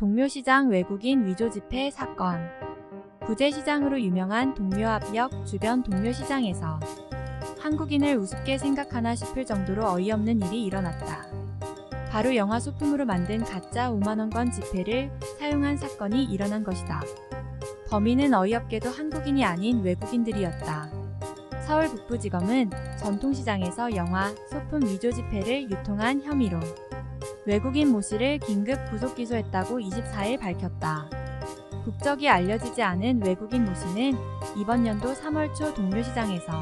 동묘시장 외국인 위조 집회 사건 구제시장으로 유명한 동묘앞역 주변 동묘시장에서 한국인을 우습게 생각하나 싶을 정도로 어이없는 일이 일어났다. 바로 영화 소품으로 만든 가짜 5만원권 지폐를 사용한 사건이 일어난 것이다. 범인은 어이없게도 한국인이 아닌 외국인들이었다. 서울 북부지검은 전통시장에서 영화 소품 위조 지폐를 유통한 혐의로 외국인 모 씨를 긴급 구속 기소했다고 24일 밝혔다. 국적이 알려지지 않은 외국인 모 씨는 이번 연도 3월 초 동묘시장에서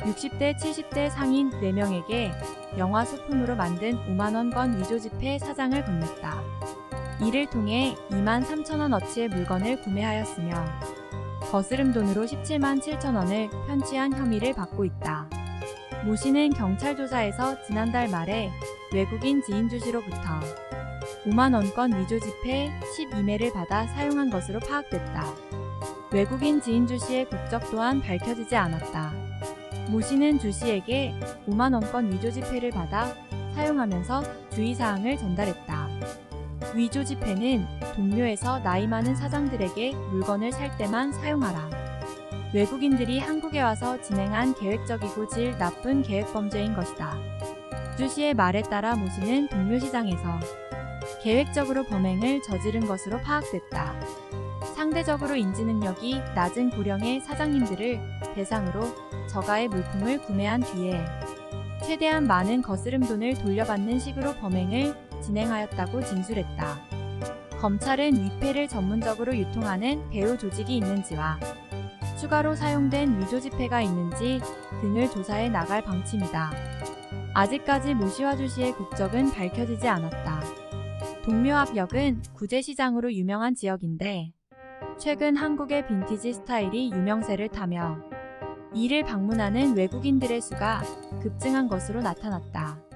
60대, 70대 상인 4명에게 영화 소품으로 만든 5만원권 위조 지폐 사장을 건넸다. 이를 통해 2만 3천원 어치의 물건을 구매하였으며 거스름 돈으로 17만 7천원을 편취한 혐의를 받고 있다. 모 씨는 경찰 조사에서 지난달 말에 외국인 지인 주 씨로부터 5만원권 위조 지폐 12매를 받아 사용한 것으로 파악됐다. 외국인 지인 주 씨의 국적 또한 밝혀지지 않았다. 모 씨는 주 씨에게 5만원권 위조 지폐를 받아 사용하면서 주의사항을 전달했다. 위조 지폐는 동묘에서 나이 많은 사장들에게 물건을 살 때만 사용하라. 외국인들이 한국에 와서 진행한 계획적이고 질 나쁜 계획 범죄인 것이다. 주 씨의 말에 따라 모 씨는 동묘시장에서 계획적으로 범행을 저지른 것으로 파악됐다. 상대적으로 인지 능력이 낮은 고령의 사장님들을 대상으로 저가의 물품을 구매한 뒤에 최대한 많은 거스름 돈을 돌려받는 식으로 범행을 진행하였다고 진술했다. 검찰은 위패를 전문적으로 유통하는 배우 조직이 있는지와 추가로 사용된 위조 지폐가 있는지 등을 조사해 나갈 방침이다. 아직까지 모시와 주시의 국적은 밝혀지지 않았다. 동묘앞역은 구제시장으로 유명한 지역인데 최근 한국의 빈티지 스타일이 유명세를 타며 이를 방문하는 외국인들의 수가 급증한 것으로 나타났다.